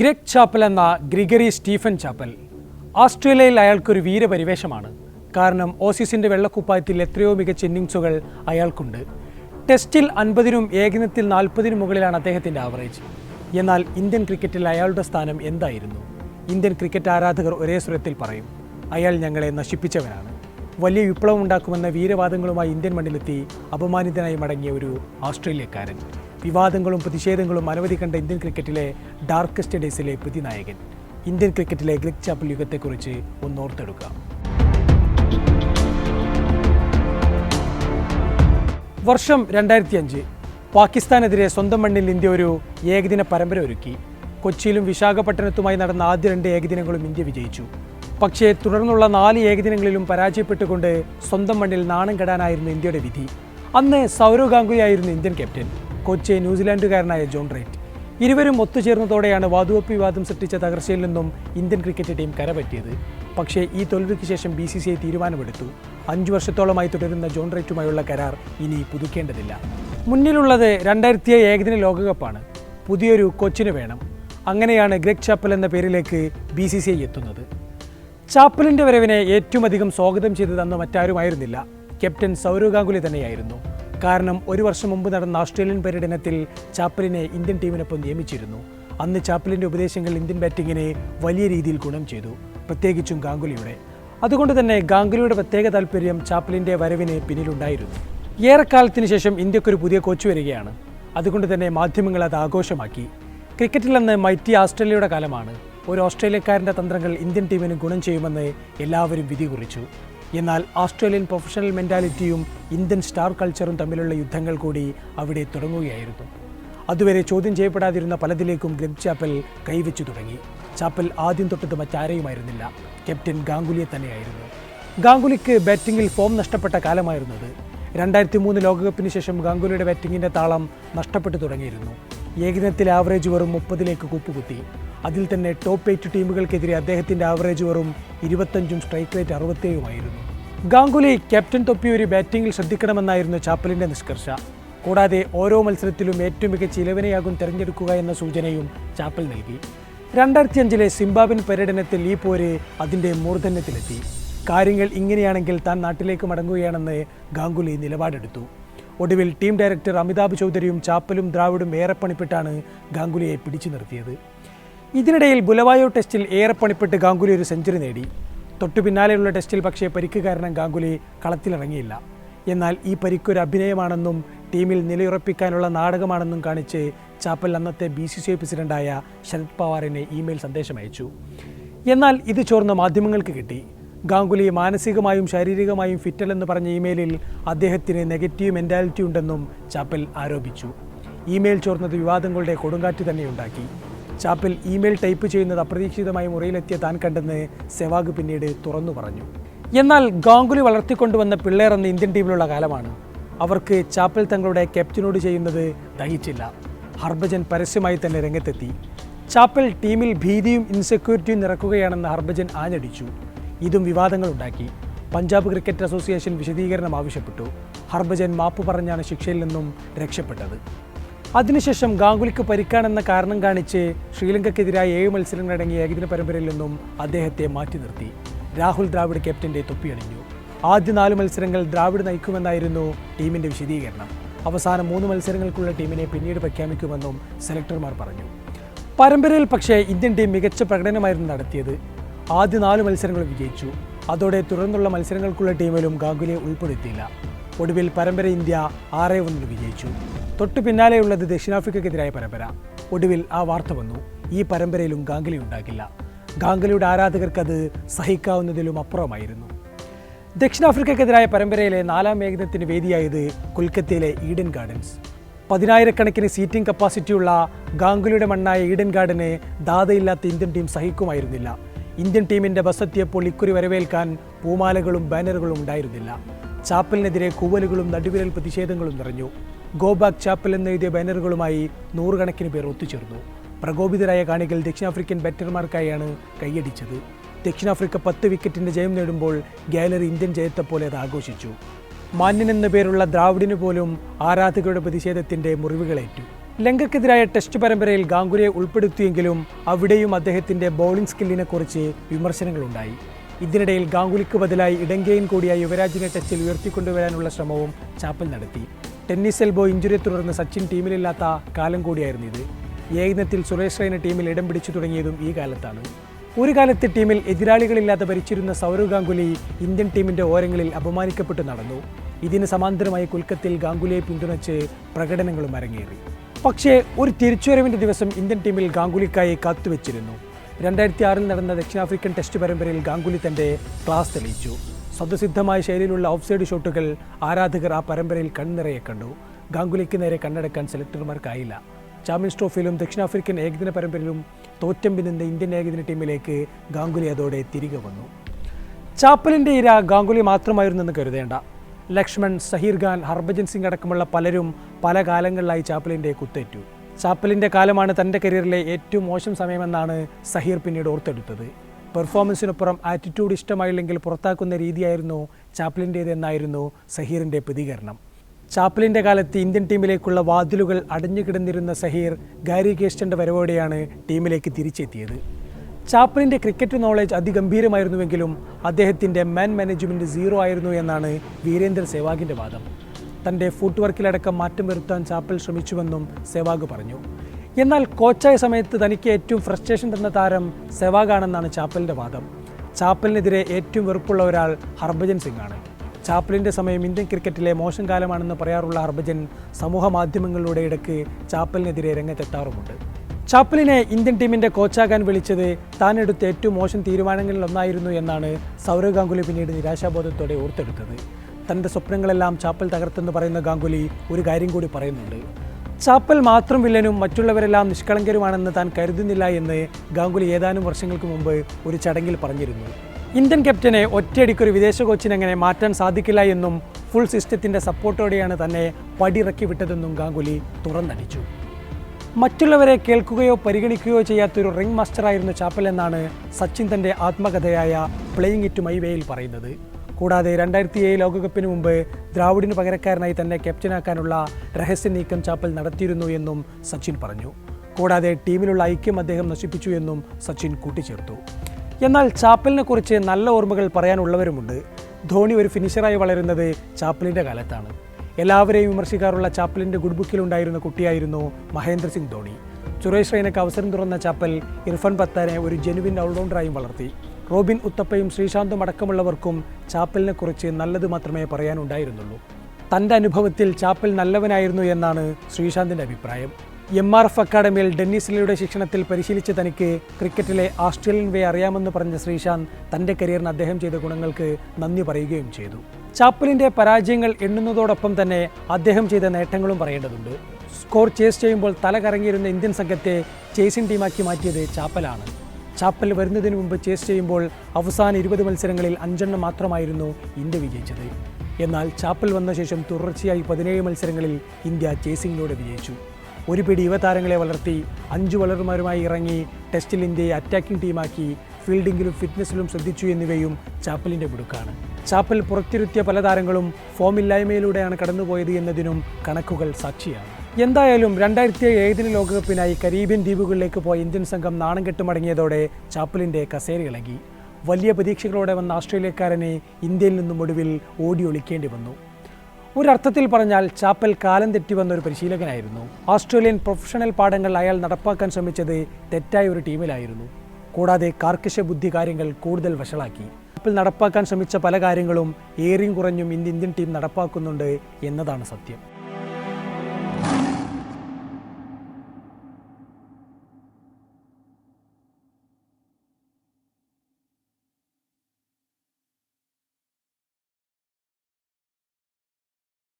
Greg Chappell എന്ന Gregory Stephen Chappell. ഓസ്ട്രേലിയയിൽ അയാൾക്കൊരു വീരപരിവേഷമാണ്. കാരണം ഓസീസിന്റെ വെള്ളക്കുപ്പായത്തിൽ എത്രയോ മികച്ച ഇന്നിങ്സുകൾ അയാൾക്കുണ്ട്. ടെസ്റ്റിൽ അൻപതിനും ഏകദിനത്തിൽ നാൽപ്പതിനും മുകളിലാണ് അദ്ദേഹത്തിന്റെ ആവറേജ്. എന്നാൽ ഇന്ത്യൻ ക്രിക്കറ്റിൽ അയാളുടെ സ്ഥാനം എന്തായിരുന്നു? ഇന്ത്യൻ ക്രിക്കറ്റ് ആരാധകർ ഒരേ സ്വരത്തിൽ പറയും അയാൾ ഞങ്ങളെ നശിപ്പിച്ചവനാണ്. വലിയ വിപ്ലവം ഉണ്ടാക്കുമെന്ന വീരവാദങ്ങളുമായി ഇന്ത്യൻ മണ്ണിലെത്തി അപമാനിതനായി മടങ്ങിയ ഒരു ഓസ്ട്രേലിയക്കാരൻ വിവാദങ്ങളും പ്രതിഷേധങ്ങളും അനവധി കണ്ട ഇന്ത്യൻ ക്രിക്കറ്റിലെ ഡാർക്കസ്റ്റ് ഡേയ്സിലെ പ്രതിനായകൻ. ഇന്ത്യൻ ക്രിക്കറ്റിലെ ഗ്രിക് ചാപ്പൽ യുഗത്തെക്കുറിച്ച് ഒന്ന് ഓർത്തെടുക്കാം വർഷം രണ്ടായിരത്തി അഞ്ച് പാകിസ്ഥാനെതിരെ സ്വന്തം മണ്ണിൽ ഇന്ത്യ ഒരു ഏകദിന പരമ്പര ഒരുക്കി. കൊച്ചിയിലും വിശാഖപട്ടണത്തുമായി നടന്ന ആദ്യ രണ്ട് ഏകദിനങ്ങളും ഇന്ത്യ വിജയിച്ചു. പക്ഷേ തുടർന്നുള്ള നാല് ഏകദിനങ്ങളിലും പരാജയപ്പെട്ടുകൊണ്ട് സ്വന്തം മണ്ണിൽ നാണം കെടാനായിരുന്നു ഇന്ത്യയുടെ വിധി. അന്ന് സൗരവ് ഗാംഗുലി ആയിരുന്നു ഇന്ത്യൻ ക്യാപ്റ്റൻ. കോച്ച് ന്യൂസിലാൻഡുകാരനായ ജോൺ റൈറ്റ്. ഇരുവരും ഒത്തുചേർന്നതോടെയാണ് വാതുവപ്പ് വിവാദം സൃഷ്ടിച്ച തകർച്ചയിൽ നിന്നും ഇന്ത്യൻ ക്രിക്കറ്റ് ടീം കരപറ്റിയത്. പക്ഷേ ഈ തോൽവിക്ക് ശേഷം ബി സി സി ഐ തീരുമാനമെടുത്തു. അഞ്ചു വർഷത്തോളമായി തുടരുന്ന ജോൺ റൈറ്റുമായുള്ള കരാർ ഇനി പുതുക്കേണ്ടതില്ല. മുന്നിലുള്ളത് രണ്ടായിരത്തി ഏകദിന ലോകകപ്പാണ്. പുതിയൊരു കോച്ചിന് വേണം. അങ്ങനെയാണ് ഗ്രെഗ് ചാപ്പൽ എന്ന പേരിലേക്ക് ബി സി സി ഐ എത്തുന്നത്. ചാപ്പലിന്റെ വരവിനെ ഏറ്റവും അധികം സ്വാഗതം ചെയ്തതെന്ന് മറ്റാരുമായിരുന്നില്ല. ക്യാപ്റ്റൻ സൗരവ് ഗാംഗുലി തന്നെയായിരുന്നു. കാരണം ഒരു വർഷം മുമ്പ് നടന്ന ഓസ്ട്രേലിയൻ പര്യടനത്തിൽ ചാപ്പലിനെ ഇന്ത്യൻ ടീമിനൊപ്പം നിയമിച്ചിരുന്നു. അന്ന് ചാപ്പലിന്റെ ഉപദേശങ്ങൾ ഇന്ത്യൻ ബാറ്റിങ്ങിനെ വലിയ രീതിയിൽ ഗുണം ചെയ്തു പ്രത്യേകിച്ചും ഗാംഗുലിയുടെ. അതുകൊണ്ട് തന്നെ ഗാംഗുലിയുടെ പ്രത്യേക താല്പര്യം ചാപ്പലിന്റെ വരവിന് പിന്നിലുണ്ടായിരുന്നു. ഏറെക്കാലത്തിന് ശേഷം ഇന്ത്യക്കൊരു പുതിയ കോച്ച് വരികയാണ്. അതുകൊണ്ട് തന്നെ മാധ്യമങ്ങൾ അത് ആഘോഷമാക്കി. ക്രിക്കറ്റിൽ അന്ന് മൈറ്റി ഓസ്ട്രേലിയയുടെ കാലമാണ്. ഒരു ഓസ്ട്രേലിയക്കാരന്റെ തന്ത്രങ്ങൾ ഇന്ത്യൻ ടീമിന് ഗുണം ചെയ്യുമെന്ന് എല്ലാവരും വിധി കുറിച്ചു എന്നാൽ ഓസ്ട്രേലിയൻ പ്രൊഫഷണൽ മെന്റാലിറ്റിയും ഇന്ത്യൻ സ്റ്റാർ കൾച്ചറും തമ്മിലുള്ള യുദ്ധങ്ങൾ കൂടി അവിടെ തുടങ്ങുകയായിരുന്നു. അതുവരെ ചോദ്യം ചെയ്യപ്പെടാതിരുന്ന പലതിലേക്കും ഗ്രിബ് ചാപ്പൽ കൈവച്ചു തുടങ്ങി. ചാപ്പൽ ആദ്യം തൊട്ടത് മറ്റാരെയുമായിരുന്നില്ല. ക്യാപ്റ്റൻ ഗാംഗുലിയെ തന്നെയായിരുന്നു. ഗാംഗുലിക്ക് ബാറ്റിംഗിൽ ഫോം നഷ്ടപ്പെട്ട കാലമായിരുന്നത് രണ്ടായിരത്തി മൂന്ന് ലോകകപ്പിന് ശേഷം ഗാംഗുലിയുടെ ബാറ്റിങ്ങിന്റെ താളം നഷ്ടപ്പെട്ടു തുടങ്ങിയിരുന്നു. ഏകദിനത്തിലെ ആവറേജ് വെറും മുപ്പതിലേക്ക് കുപ്പുകുത്തി. അതിൽ തന്നെ ടോപ്പ് എയ്റ്റ് ടീമുകൾക്കെതിരെ അദ്ദേഹത്തിന്റെ ആവറേജ് വെറും ഇരുപത്തഞ്ചും സ്ട്രൈക്ക് റേറ്റ് അറുപത്തേഴുമായിരുന്നു. ഗാംഗുലി ക്യാപ്റ്റൻ തൊപ്പി ഒരു ബാറ്റിംഗിൽ ശ്രദ്ധിക്കണമെന്നായിരുന്നു ചാപ്പലിന്റെ നിഷ്കർഷ. കൂടാതെ ഓരോ മത്സരത്തിലും ഏറ്റവും മികച്ച ഇലവനെയാകും തിരഞ്ഞെടുക്കുക എന്ന സൂചനയും ചാപ്പൽ നൽകി. രണ്ടായിരത്തി അഞ്ചിലെ സിംബാബിൻ പര്യടനത്തിൽ ഈ പോര് അതിന്റെ മൂർധന്യത്തിലെത്തി. കാര്യങ്ങൾ ഇങ്ങനെയാണെങ്കിൽ താൻ നാട്ടിലേക്ക് മടങ്ങുകയാണെന്ന് ഗാംഗുലി നിലപാടെടുത്തു. ഒടുവിൽ ടീം ഡയറക്ടർ അമിതാഭ് ചൗധരിയും ചാപ്പലും ദ്രാവിഡും ഏറെ പണിപ്പെട്ടാണ് ഗാംഗുലിയെ പിടിച്ചു നിർത്തിയത്. ഇതിനിടയിൽ ബുലവായോ ടെസ്റ്റിൽ ഏറെ പണിപ്പെട്ട് ഗാംഗുലി ഒരു സെഞ്ചുറി നേടി. തൊട്ടു പിന്നാലെയുള്ള ടെസ്റ്റിൽ പക്ഷേ പരിക്ക് കാരണം ഗാംഗുലി കളത്തിലിറങ്ങിയില്ല. എന്നാൽ ഈ പരിക്കൊരു അഭിനയമാണെന്നും ടീമിൽ നിലയുറപ്പിക്കാനുള്ള നാടകമാണെന്നും കാണിച്ച് ചാപ്പൽ അന്നത്തെ ബി സി സി ഐ പ്രസിഡന്റായ ശരത് പവാറിന് ഇമെയിൽ സന്ദേശം അയച്ചു. എന്നാൽ ഇത് ചോർന്ന മാധ്യമങ്ങൾക്ക് കിട്ടി. ഗാംഗുലി മാനസികമായും ശാരീരികമായും ഫിറ്റല്ലെന്ന് പറഞ്ഞ ഇമെയിലിൽ അദ്ദേഹത്തിന് നെഗറ്റീവ് മെന്റാലിറ്റി ഉണ്ടെന്നും ചാപ്പൽ ആരോപിച്ചു. ഇമെയിൽ ചോർന്നത് വിവാദങ്ങളുടെ കൊടുങ്കാറ്റ് തന്നെ ഉണ്ടാക്കി. ചാപ്പൽ ഇമെയിൽ ടൈപ്പ് ചെയ്യുന്നത് അപ്രതീക്ഷിതമായി മുറിയിലെത്തിയ താൻ കണ്ടെന്ന് സെവാഗ് പിന്നീട് തുറന്നു പറഞ്ഞു. എന്നാൽ ഗാംഗുലി വളർത്തിക്കൊണ്ടുവന്ന പിള്ളേർ എന്ന ഇന്ത്യൻ ടീമിലുള്ള കാലമാണ്. അവർക്ക് ചാപ്പൽ തങ്ങളുടെ ക്യാപ്റ്റനോട് ചെയ്യുന്നത് ദഹിച്ചില്ല. ഹർഭജൻ പരസ്യമായി തന്നെ രംഗത്തെത്തി. ചാപ്പൽ ടീമിൽ ഭീതിയും ഇൻസെക്യൂരിറ്റിയും നിറക്കുകയാണെന്ന് ഹർഭജൻ ആഞ്ഞടിച്ചു. ഇതും വിവാദങ്ങളുണ്ടാക്കി. പഞ്ചാബ് ക്രിക്കറ്റ് അസോസിയേഷൻ വിശദീകരണം ആവശ്യപ്പെട്ടു. ഹർഭജൻ മാപ്പ് പറഞ്ഞാണ് ശിക്ഷയിൽ നിന്നും രക്ഷപ്പെട്ടത്. അതിനുശേഷം ഗാംഗുലിക്ക് പരിക്കാണെന്ന കാരണം കാണിച്ച് ശ്രീലങ്കയ്ക്കെതിരായ ഏഴ് മത്സരങ്ങളടങ്ങിയ ഏകദിന പരമ്പരയിൽ നിന്നും അദ്ദേഹത്തെ മാറ്റി നിർത്തി. രാഹുൽ ദ്രാവിഡ് ക്യാപ്റ്റന്റെ തൊപ്പിയണിഞ്ഞു ആദ്യ നാല് മത്സരങ്ങൾ ദ്രാവിഡ് നയിക്കുമെന്നായിരുന്നു ടീമിന്റെ വിശദീകരണം. അവസാന മൂന്ന് മത്സരങ്ങൾക്കുള്ള ടീമിനെ പിന്നീട് പ്രഖ്യാപിക്കുമെന്നും സെലക്ടർമാർ പറഞ്ഞു. പരമ്പരയിൽ പക്ഷേ ഇന്ത്യൻ ടീം മികച്ച പ്രകടനമായിരുന്നു നടത്തിയത്. ആദ്യ നാല് മത്സരങ്ങൾ വിജയിച്ചു. അതോടെ തുടർന്നുള്ള മത്സരങ്ങൾക്കുള്ള ടീമിലും ഗാംഗുലിയെ ഉൾപ്പെടുത്തിയില്ല. ഒടുവിൽ പരമ്പര ഇന്ത്യ ആറേ ഒന്നിന് വിജയിച്ചു. തൊട്ടു പിന്നാലെയുള്ളത് ദക്ഷിണാഫ്രിക്കയ്ക്കെതിരായ പരമ്പര. ഒടുവിൽ ആ വാർത്ത വന്നു. ഈ പരമ്പരയിലും ഗാംഗുലി ഉണ്ടാകില്ല. ഗാംഗുലിയുടെ ആരാധകർക്ക് അത് സഹിക്കാവുന്നതിലും അപ്പുറമായിരുന്നു. ദക്ഷിണാഫ്രിക്കയ്ക്കെതിരായ പരമ്പരയിലെ നാലാം ഏകദിനത്തിന് വേദിയായത് കൊൽക്കത്തയിലെ ഈഡൻ ഗാർഡൻസ്. പതിനായിരക്കണക്കിന് സീറ്റിംഗ് കപ്പാസിറ്റിയുള്ള ഗാംഗുലിയുടെ മണ്ണായ ഈഡൻ ഗാർഡനെ ദാതയില്ലാത്ത ഇന്ത്യൻ ടീം സഹിക്കുമായിരുന്നില്ല. ഇന്ത്യൻ ടീമിന്റെ ബസ് എത്തിയപ്പോൾ ഇക്കുറി വരവേൽക്കാൻ പൂമാലകളും ബാനറുകളും ഉണ്ടായിരുന്നില്ല. ചാപ്പലിനെതിരെ കൂവലുകളും നടുവിരൽ പ്രതിഷേധങ്ങളും നിറഞ്ഞു. ഗോ ബാക്ക് ചാപ്പൽ എന്നെഴുതിയ ബാനറുകളുമായി നൂറുകണക്കിന് പേർ ഒത്തുചേർന്നു. പ്രകോപിതരായ കാണികൾ ദക്ഷിണാഫ്രിക്കൻ ബാറ്റർമാർക്കായാണ് കൈയടിച്ചത്. ദക്ഷിണാഫ്രിക്ക പത്ത് വിക്കറ്റിന്റെ ജയം നേടുമ്പോൾ ഗാലറി ഇന്ത്യൻ ജയത്തെപ്പോലെ അത് ആഘോഷിച്ചു. മാന്യൻ എന്ന പേരുള്ള ദ്രാവിഡിന് പോലും ആരാധകരുടെ പ്രതിഷേധത്തിന്റെ മുറിവുകളേറ്റു. ലങ്കക്കെതിരായ ടെസ്റ്റ് പരമ്പരയിൽ ഗാംഗുലിയെ ഉൾപ്പെടുത്തിയെങ്കിലും അവിടെയും അദ്ദേഹത്തിന്റെ ബൗളിംഗ് സ്കില്ലിനെക്കുറിച്ച് വിമർശനങ്ങളുണ്ടായി. ഇതിനിടയിൽ ഗാംഗുലിക്ക് ബദലായി ഇടങ്കയും കൂടിയ യുവരാജിനെ ടെസ്റ്റിൽ ഉയർത്തിക്കൊണ്ടുവരാനുള്ള ശ്രമവും ചാപ്പൽ നടത്തി. ടെന്നീസ് എൽബോ ഇഞ്ചുറിയെ തുടർന്ന് സച്ചിൻ ടീമിലില്ലാത്ത കാലം കൂടിയായിരുന്നു ഇത്. ഏകദിനത്തിൽ സുരേഷ് റൈന ടീമിൽ ഇടം പിടിച്ചു തുടങ്ങിയതും ഈ കാലത്താണ്. ഒരു കാലത്ത് ടീമിൽ എതിരാളികളില്ലാതെ ഭരിച്ചിരുന്ന സൗരവ് ഗാംഗുലി ഇന്ത്യൻ ടീമിന്റെ ഓരങ്ങളിൽ അപമാനിക്കപ്പെട്ടു നടന്നു. ഇതിന് സമാന്തരമായി കൊൽക്കത്തയിൽ ഗാംഗുലിയെ പിന്തുണച്ച് പ്രകടനങ്ങളും അരങ്ങേറി. പക്ഷേ ഒരു തിരിച്ചുവരവിന്റെ ദിവസം ഇന്ത്യൻ ടീമിൽ ഗാംഗുലിക്കായി കാത്തുവച്ചിരുന്നു. രണ്ടായിരത്തി ആറിൽ നടന്ന ദക്ഷിണാഫ്രിക്കൻ ടെസ്റ്റ് പരമ്പരയിൽ ഗാംഗുലി തന്റെ ക്ലാസ് തെളിയിച്ചു. സ്വതസിദ്ധമായ ശൈലിയിലുള്ള ഓഫ്സൈഡ് ഷോട്ടുകൾ ആരാധകർ ആ പരമ്പരയിൽ കൺനിറയെ കണ്ടു. ഗാംഗുലിക്ക് നേരെ കണ്ണടക്കാൻ സെലക്ടർമാർക്കായില്ല. ചാമ്പ്യൻസ് ട്രോഫിയിലും ദക്ഷിണാഫ്രിക്കൻ ഏകദിന പരമ്പരയിലും തോറ്റം പിന്നുന്ന ഇന്ത്യൻ ഏകദിന ടീമിലേക്ക് ഗാംഗുലി അതോടെ തിരികെ വന്നു. ചാപ്പലിന്റെ ഇര ഗാംഗുലി മാത്രമായിരുന്നെന്ന് കരുതേണ്ട. ലക്ഷ്മൺ സഹീർ ഖാൻ ഹർഭജൻ സിംഗ് അടക്കമുള്ള പലരും പല കാലങ്ങളിലായി ചാപ്പലിന്റെ കുത്തേറ്റു. ചാപ്പലിന്റെ കാലമാണ് തന്റെ കരിയറിലെ ഏറ്റവും മോശം സമയമെന്നാണ് സഹീർ പിന്നീട് ഓർത്തെടുത്തത്. പെർഫോമൻസിനപ്പുറം ആറ്റിറ്റ്യൂഡ് ഇഷ്ടമായില്ലെങ്കിൽ പുറത്താക്കുന്ന രീതിയായിരുന്നു ചാപ്ലിന്റേതെന്നായിരുന്നു സഹീറിന്റെ പ്രതികരണം. ചാപ്ലിന്റെ കാലത്ത് ഇന്ത്യൻ ടീമിലേക്കുള്ള വാതിലുകൾ അടഞ്ഞു കിടന്നിരുന്ന സഹീർ ഗാരി കേസ്റ്റന്റെ വരവോടെയാണ് ടീമിലേക്ക് തിരിച്ചെത്തിയത്. ചാപ്ലിന്റെ ക്രിക്കറ്റ് നോളജ് അതിഗംഭീരമായിരുന്നുവെങ്കിലും അദ്ദേഹത്തിന്റെ മാൻ മാനേജ്മെന്റ് സീറോ ആയിരുന്നു എന്നാണ് വീരേന്ദ്ര സേവാഗിന്റെ വാദം. തന്റെ ഫുട്വർക്കിലടക്കം മാറ്റം വരുത്താൻ ചാപ്പൽ ശ്രമിച്ചുവെന്നും സേവാഗ് പറഞ്ഞു. എന്നാൽ കോച്ചായ സമയത്ത് തനിക്ക് ഏറ്റവും ഫ്രസ്ട്രേഷൻ തന്ന താരം സെവാഗാണെന്നാണ് ചാപ്പലിന്റെ വാദം. ചാപ്പലിനെതിരെ ഏറ്റവും വെറുപ്പുള്ള ഒരാൾ ഹർഭജൻ സിംഗ് ആണ് ചാപ്പലിന്റെ സമയം ഇന്ത്യൻ ക്രിക്കറ്റിലെ മോശം കാലമാണെന്ന് പറയാറുള്ള ഹർഭജൻ സമൂഹ മാധ്യമങ്ങളിലൂടെ ഇടയ്ക്ക് ചാപ്പലിനെതിരെ രംഗത്തെത്താറുമുണ്ട്. ചാപ്പലിനെ ഇന്ത്യൻ ടീമിന്റെ കോച്ചാകാൻ വിളിച്ചത് താൻ എടുത്ത ഏറ്റവും മോശം തീരുമാനങ്ങളിൽ ഒന്നായിരുന്നു എന്നാണ് സൗരവ് ഗാംഗുലി പിന്നീട് നിരാശാബോധത്തോടെ ഓർത്തെടുത്തത്. തന്റെ സ്വപ്നങ്ങളെല്ലാം ചാപ്പൽ തകർത്തെന്ന് പറയുന്ന ഗാംഗുലി ഒരു കാര്യം കൂടി പറയുന്നുണ്ട്. ചാപ്പൽ മാത്രം വില്ലനും മറ്റുള്ളവരെല്ലാം നിഷ്കളങ്കരുമാണെന്ന് താൻ കരുതുന്നില്ല എന്ന് ഗാംഗുലി ഏതാനും വർഷങ്ങൾക്ക് മുമ്പ് ഒരു ചടങ്ങിൽ പറഞ്ഞിരുന്നു. ഇന്ത്യൻ ക്യാപ്റ്റനെ ഒറ്റയടിക്കൊരു വിദേശ കോച്ചിനെങ്ങനെ മാറ്റാൻ സാധിക്കില്ല എന്നും ഫുൾ സിസ്റ്റത്തിന്റെ സപ്പോർട്ടോടെയാണ് തന്നെ പടിയിറക്കി വിട്ടതെന്നും ഗാംഗുലി തുറന്നടിച്ചു. മറ്റുള്ളവരെ കേൾക്കുകയോ പരിഗണിക്കുകയോ ചെയ്യാത്തൊരു റിംഗ് മാസ്റ്ററായിരുന്നു ചാപ്പൽ എന്നാണ് സച്ചിൻ തന്റെ ആത്മകഥയായ പ്ലേയിങ് ഇറ്റ് മൈ വേയിൽ പറയുന്നത്. കൂടാതെ രണ്ടായിരത്തി ഏഴ് ലോകകപ്പിന് മുമ്പ് ദ്രാവിഡിന് പകരക്കാരനായി തന്നെ ക്യാപ്റ്റനാക്കാനുള്ള രഹസ്യ നീക്കം ചാപ്പൽ നടത്തിയിരുന്നു എന്നും സച്ചിൻ പറഞ്ഞു. കൂടാതെ ടീമിലുള്ള ഐക്യം അദ്ദേഹം നശിപ്പിച്ചു എന്നും സച്ചിൻ കൂട്ടിച്ചേർത്തു. എന്നാൽ ചാപ്പലിനെ കുറിച്ച് നല്ല ഓർമ്മകൾ പറയാനുള്ളവരുമുണ്ട്. ധോണി ഒരു ഫിനിഷറായി വളരുന്നത് ചാപ്പലിന്റെ കാലത്താണ്. എല്ലാവരെയും വിമർശിക്കാറുള്ള ചാപ്പലിന്റെ ഗുഡ് ബുക്കിലുണ്ടായിരുന്ന കുട്ടിയായിരുന്നു മഹേന്ദ്ര സിംഗ് ധോണി. സുരേഷ് റൈനക്ക് അവസരം തുറന്ന ചാപ്പൽ ഇർഫാൻ പത്താനെ ഒരു ജെനുവിൻ ഓൾറൗണ്ടറായും വളർത്തി. റോബിൻ ഉത്തപ്പയും ശ്രീശാന്തും അടക്കമുള്ളവർക്കും ചാപ്പലിനെക്കുറിച്ച് നല്ലത് മാത്രമേ പറയാനുണ്ടായിരുന്നുള്ളൂ. തന്റെ അനുഭവത്തിൽ ചാപ്പൽ നല്ലവനായിരുന്നു എന്നാണ് ശ്രീശാന്തിന്റെ അഭിപ്രായം. എം ആർ എഫ് അക്കാഡമിയിൽ ഡെന്നിസിലിയുടെ ശിക്ഷണത്തിൽ പരിശീലിച്ച് തനിക്ക് ക്രിക്കറ്റിലെ ആസ്ട്രേലിയൻ വേ അറിയാമെന്ന് പറഞ്ഞ ശ്രീശാന്ത് തന്റെ കരിയറിന് അദ്ദേഹം ചെയ്ത ഗുണങ്ങൾക്ക് നന്ദി പറയുകയും ചെയ്തു. ചാപ്പലിന്റെ പരാജയങ്ങൾ എണ്ണുന്നതോടൊപ്പം തന്നെ അദ്ദേഹം ചെയ്ത നേട്ടങ്ങളും പറയേണ്ടതുണ്ട്. സ്കോർ ചേസ് ചെയ്യുമ്പോൾ തല കറങ്ങിയിരുന്ന ഇന്ത്യൻ സംഘത്തെ ചേസിംഗ് ടീമാക്കി മാറ്റിയത് ചാപ്പലാണ്. ചാപ്പൽ വരുന്നതിന് മുമ്പ് ചേസ് ചെയ്യുമ്പോൾ അവസാന ഇരുപത് മത്സരങ്ങളിൽ അഞ്ചെണ്ണം മാത്രമായിരുന്നു ഇന്ത്യ വിജയിച്ചത്. എന്നാൽ ചാപ്പൽ വന്ന ശേഷം തുടർച്ചയായി പതിനേഴ് മത്സരങ്ങളിൽ ഇന്ത്യ ചേസിംഗിലൂടെ വിജയിച്ചു. ഒരു പിടി യുവതാരങ്ങളെ വളർത്തി അഞ്ച് വളർമാരുമായി ഇറങ്ങി ടെസ്റ്റിൽ ഇന്ത്യയെ അറ്റാക്കിംഗ് ടീമാക്കി ഫീൽഡിങ്ങിലും ഫിറ്റ്നസ്സിലും ശ്രദ്ധിച്ചു എന്നിവയും ചാപ്പലിന്റെ മിടുക്കാണ്. ചാപ്പൽ പുറത്തിരുത്തിയ പല താരങ്ങളും ഫോമില്ലായ്മയിലൂടെയാണ് കടന്നുപോയത് എന്നതിനും കണക്കുകൾ സാക്ഷിയാണ്. എന്തായാലും രണ്ടായിരത്തി ഏഴിന് ലോകകപ്പിനായി കരീബിയൻ ദ്വീപുകളിലേക്ക് പോയ ഇന്ത്യൻ സംഘം നാണം കെട്ടുമടങ്ങിയതോടെ ചാപ്പലിന്റെ കസേര ഇളകി വലിയ പ്രതീക്ഷകളോടെ വന്ന ആസ്ട്രേലിയക്കാരനെ ഇന്ത്യയിൽ നിന്നും ഒടുവിൽ ഓടി ഒളിക്കേണ്ടി വന്നു. ഒരർത്ഥത്തിൽ പറഞ്ഞാൽ ചാപ്പൽ കാലം തെറ്റി വന്ന ഒരു പരിശീലകനായിരുന്നു. ഓസ്ട്രേലിയൻ പ്രൊഫഷണൽ പാഠങ്ങൾ അയാൾ നടപ്പാക്കാൻ ശ്രമിച്ചത് തെറ്റായ ഒരു ടീമിലായിരുന്നു. കൂടാതെ കാർക്കശ ബുദ്ധി കാര്യങ്ങൾ കൂടുതൽ വഷളാക്കി. ചാപ്പൽ നടപ്പാക്കാൻ ശ്രമിച്ച പല കാര്യങ്ങളും ഏറിയും കുറഞ്ഞും ഇന്ത്യൻ ടീം നടപ്പാക്കുന്നുണ്ട് എന്നതാണ് സത്യം.